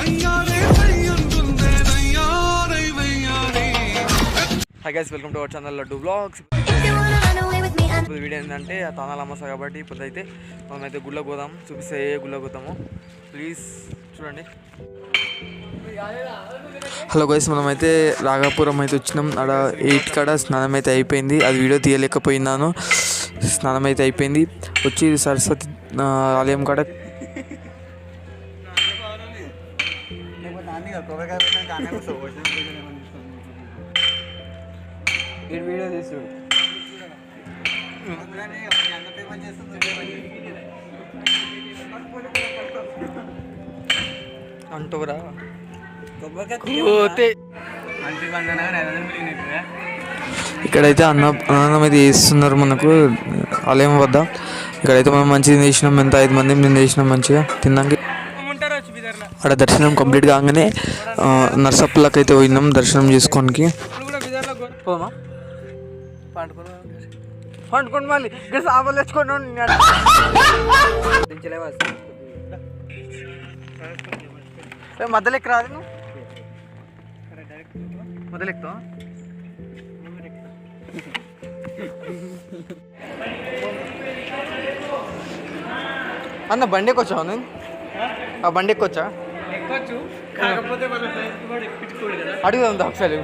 Hi guys welcome to our channel Laddu vlogs ఇప్పుడు video ఏంటంటే ఆ తానాల కాబట్టి ఇప్పుడు అయితే మనమైతే గుళ్ళకి పోదాం చూపిస్తే ఏ గుళ్ళకు పోతాము. ప్లీజ్ చూడండి. హలో గైస్ మనమైతే రాగాపురం అయితే వచ్చినాం. ఆడ ఎయిట్ కాడ స్నానం అయితే అయిపోయింది. అది వీడియో తీయలేకపోయినాను. స్నానం అయితే అయిపోయింది. వచ్చి సరస్వతి ఆలయం కాడ వీడియో తీసుడు అంటురా ఇక్కడైతే అన్న అన్నం అయితే చేస్తున్నారు మనకు ఆలయం వద్ద. ఇక్కడైతే మనం మంచిగా చేసినాం ఎంత ఐదు మంది మేము చేసినాం మంచిగా. తిన్నాక అక్కడ దర్శనం కంప్లీట్ కాగానే ఆ, అయితే పోయినాం దర్శనం చేసుకోనికి. పోమా? పండుకుని పండుకోండి అన్న ఇక్కడ సాపలు ఆ మధ్యలో ఎక్క నేను ఆ బండి ఎక్కొచ్చా అడుగుదాం ఒకసారి.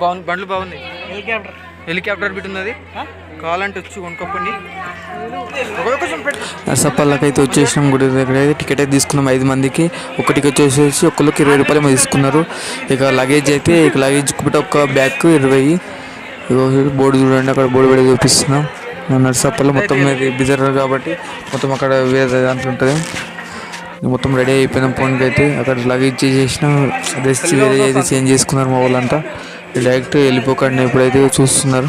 బాగుంది బండ్లు బాగున్నాయి హెలికాప్టర్. హెలికాప్టర్ బిట్ ఉన్నది కావాలంటే వచ్చి కొనుక్కోండి. వచ్చేసినాం గుడి దగ్గర. అయితే టికెట్ అయితే తీసుకున్నాం ఐదు మందికి. ఒక టికెట్ వచ్చేసి ఒక్కరికి ఇరవై రూపాయలు తీసుకున్నారు. ఇక లగేజ్ అయితే ఇక లగేజ్ బిట్ ఒక బ్యాగ్ ఇరవై. ఇగో బోర్డు చూడండి అక్కడ బోర్డు పెట్టి చూపిస్తున్నాం. నర్సప్పల్లో మొత్తం ఇది బిజర్ కాబట్టి మొత్తం అక్కడ వేరే దాంట్లో ఉంటుంది. మొత్తం రెడీ అయిపోయిన ఫోన్కి అయితే అక్కడ లగేజ్ చేసేసిన డ్రెస్ వేరే అయితే చేంజ్ చేసుకున్నారు మా వాళ్ళంతా. డైరెక్ట్ వెళ్ళిపోకండి ఇప్పుడైతే చూస్తున్నారు.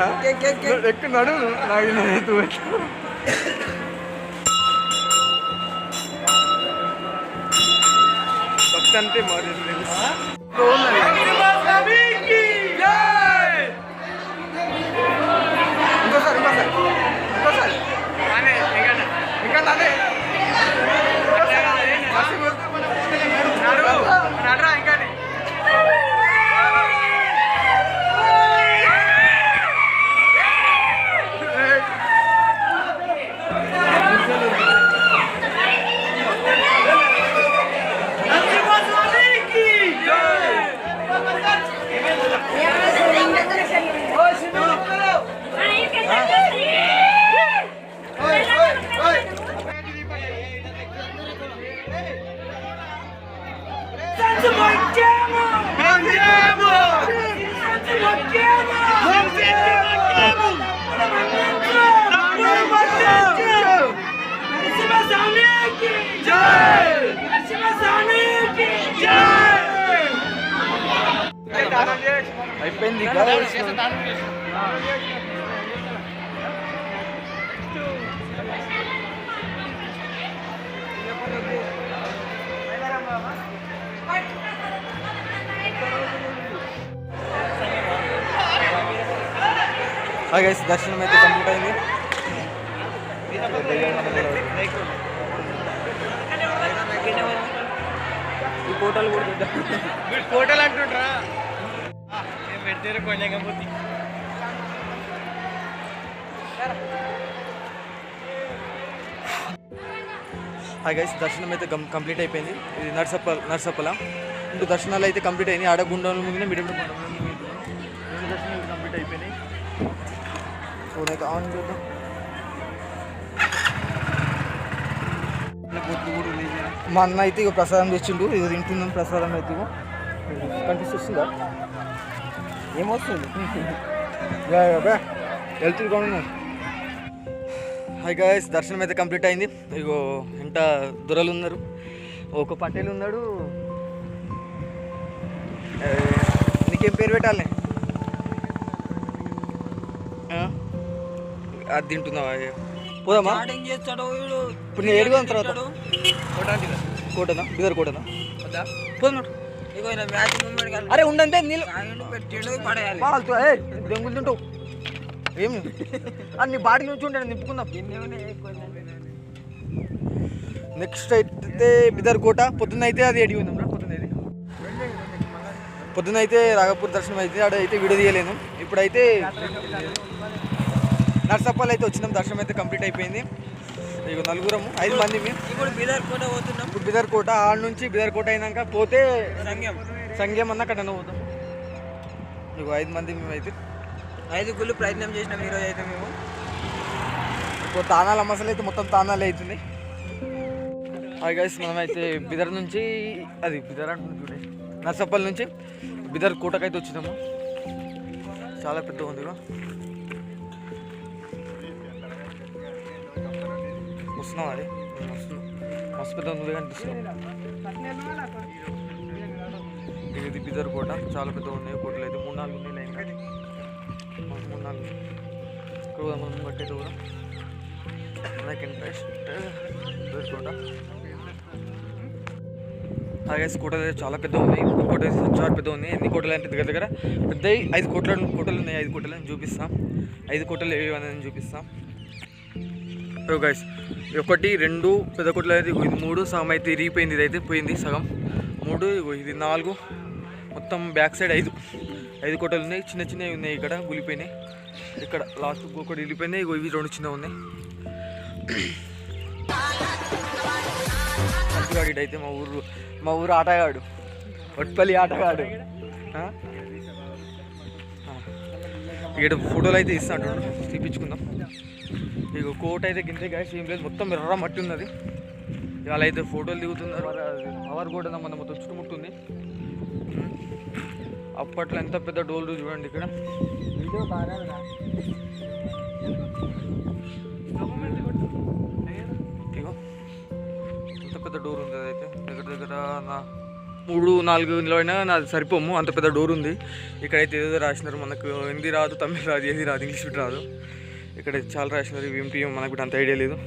తిరుగుతుండీడు ఇక్కడ ఎక్కడ నడు నాకు భక్తి అంటే మారింది ఇంకోసారి ఇంకోసారి ఇంకోసారి ఇంకా అదే అయిపోయింది గైస్ దర్శనం అయితే కంప్లీట్ అయింది. ఈ ఫోటోలు కూడా చూద్దాం. ఫోటోలు అంటుండ్రా. పెడితే కొంచెం పోతే హాయ్ గైస్ దర్శనం అయితే కంప్లీట్ అయిపోయింది. ఇది నర్సప్ప నర్సప్పల. రెండు దర్శనాలు అయితే కంప్లీట్ అయినాయి. ఆడ గుండం మీద మిడిమిడి గుండం రెండు దర్శనాలు కంప్లీట్ అయిపోయినాయి ఫోన్ అయితే ఆన్ చేద్దాం మా అన్న అయితే ఇక ప్రసాదం తెచ్చిండు. ఇది తింటున్నాం ప్రసాదం అయితే. కనిపిస్తుందా? ఏమొస్తుంది? హెల్త్ కొను హాయ్ గాయస్ దర్శనం అయితే కంప్లీట్ అయింది. ఇగో ఎంత దొరలు ఉన్నారు ఒక పటేల్ ఉన్నాడు. నీకేం పేరు పెట్టాలి? అది తింటున్నావా పోదామా? స్టార్టింగ్ చేస్తాడు వీడు? ఇప్పుడు నేను ఏడుగా తర్వాత. కోటనా? బిదర్ కోటనా? పోదాం అరే ఉండంతే నీళ్ళు. దెంగులు తింటావు ఏమి అన్ని బాడీ నుంచి ఉంటాడు నింపుకుందాం. నెక్స్ట్ అయితే బిదర్ కోట. పొద్దున్న అయితే అది ఎడిగి ఉందాం పొద్దున్న అయితే. పొద్దున్న అయితే రాగపూర్ దర్శనం అయితే ఆడ అయితే వీడియో తీయలేను ఇప్పుడైతే నర్సప్పల్ అయితే వచ్చినాం దర్శనం అయితే కంప్లీట్ అయిపోయింది. ఇక నలుగురము ఐదు మంది మేము ఇప్పుడు బీదర్ కూడా పోతున్నాం. ఇప్పుడు బిదర్ కోట ఆడ నుంచి బిదర్ కోట అయినాక పోతే సంఘం సంఘం అన్న అక్కడ పోతాం. ఇక ఐదు మంది మేము అయితే. ఐదు గుళ్ళు ప్రయత్నం చేసినాం ఈరోజు అయితే మేము. ఇప్పుడు తానాల మసాలా అయితే మొత్తం తానాలు అవుతుంది హాయ్ గైస్ మనం అయితే బిదర్ నుంచి అది బిదర్ అంటుంది చూడండి నర్సప్పల్ నుంచి బిదర్ కోటకైతే వచ్చినాము. చాలా పెద్ద ఉంది వస్తున్నాం అది వస్తున్నాం మస్తు పెద్ద ఉంది కనిపిస్తున్నాం ఇది బిదర్ కోట. చాలా పెద్ద ఉన్నాయి కోటలు అయితే. మూడు నాలుగు ఉన్నాయి లైన్ మూడు నాలుగు ఇక్కడ కూడా మనం బట్టి కూడా నాకు ఇంట్రెస్ట్ కోట. అలాగే కోటలు అయితే చాలా పెద్ద ఉన్నాయి కోట చాలా పెద్ద ఉంది. ఎన్ని కోటలు అంటే దగ్గర దగ్గర పెద్ద ఐదు కోట్ల కోటలు ఉన్నాయి. ఐదు కోటలు అని చూపిస్తాం. ఐదు కోటలు ఏవి అనేది చూపిస్తాం. గైస్ ఒకటి రెండు పెద్ద కొట్లు అయితే ఇది మూడు సగం అయితే ఇరిగిపోయింది ఇది అయితే పోయింది సగం. మూడు ఇది నాలుగు మొత్తం బ్యాక్ సైడ్ ఐదు. ఐదు కోటలు ఉన్నాయి చిన్న చిన్నవి ఉన్నాయి ఇక్కడ గులిపోయినాయి. ఇక్కడ లాస్ట్ ఒకటి వెళ్ళిపోయినాయి ఇగో ఇవి రెండు చిన్నవి ఉన్నాయి. మంచిగాడు అయితే మా ఊరు మా ఊరు ఆటగాడు. వట్పల్లి ఆటగాడు. ఇక్కడ ఫోటోలు అయితే ఇస్తాడు తీపించుకుందాం ఇక కోట్ అయితే గింతే గాయస్ ఏం లేదు మొత్తం ఎర్ర మట్టి ఉన్నది. ఇవాళ అయితే ఫోటోలు దిగుతున్నారు. పవర్ కూడా మన మొత్తం చుట్టుముట్టుంది. అప్పట్లో ఎంత పెద్ద డోలు చూడండి ఇక్కడ. ఇగో అంత పెద్ద డోర్ ఉంది అదైతే. దగ్గర దగ్గర నా మూడు నాలుగు నిలబడినా నాది సరిపోము అంత పెద్ద డోర్ ఉంది. ఇక్కడైతే ఏదో రాసినారు మనకు హిందీ రాదు తమిళ రాదు ఏది రాదు ఇంగ్లీష్ రాదు. ఇక్కడ చాలా రాసినారు ఇవి ఏంటి మనకు కూడా అంత ఐడియా లేదు.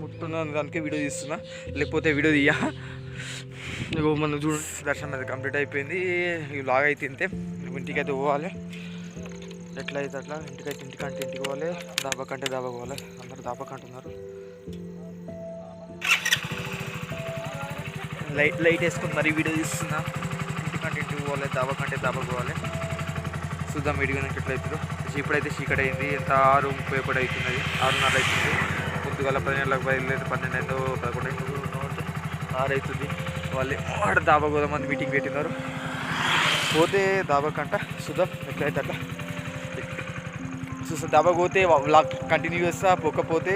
ముట్టున్న దానికే వీడియో తీస్తున్నా. లేకపోతే వీడియో తీయా. ఇగో మనం చూడు దర్శనం అయితే కంప్లీట్ అయిపోయింది. ఈ లాగ్ అయితే ఇంతే. ఇంటికి అయితే పోవాలి. ఎట్లా అయితే అట్లా ఇంటికైతే ఇంటికంటే ఇంటికి పోవాలి. దాబా కంటే దాబా పోవాలి. అందరు దాబా కంటున్నారు లైట్ లైట్ వేసుకుని మరీ వీడియో తీస్తున్నా. ఇంటికంటే ఇంటికి పోవాలి దాబా కంటే దాబా పోవాలి. చూద్దాం వీడియో ఎట్లా అవుతుందో ఇప్పుడైతే చీకటి అయింది. ఎంత ఆరు ముప్పై ఒకటి అవుతున్నది. ఆరున్నర అవుతుంది. పొద్దుగల పదిహేనులకు బయలుదేరి పన్నెండు ఐదు పదకొండు అయిందో. ఆరు అవుతుంది. వాళ్ళు ఆడ దాబా గోదామని మీటింగ్ పెట్టినారు. పోతే దాబా కంట చూద్దాం ఎట్లయితే అట్లా. చూస్తాం దాబా పోతే వ్లాగ్ కంటిన్యూ చేస్తా పోకపోతే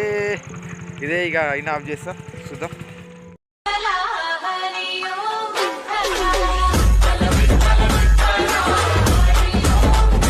ఇదే ఇక అయినా ఆఫ్ చేస్తా. చూద్దాం.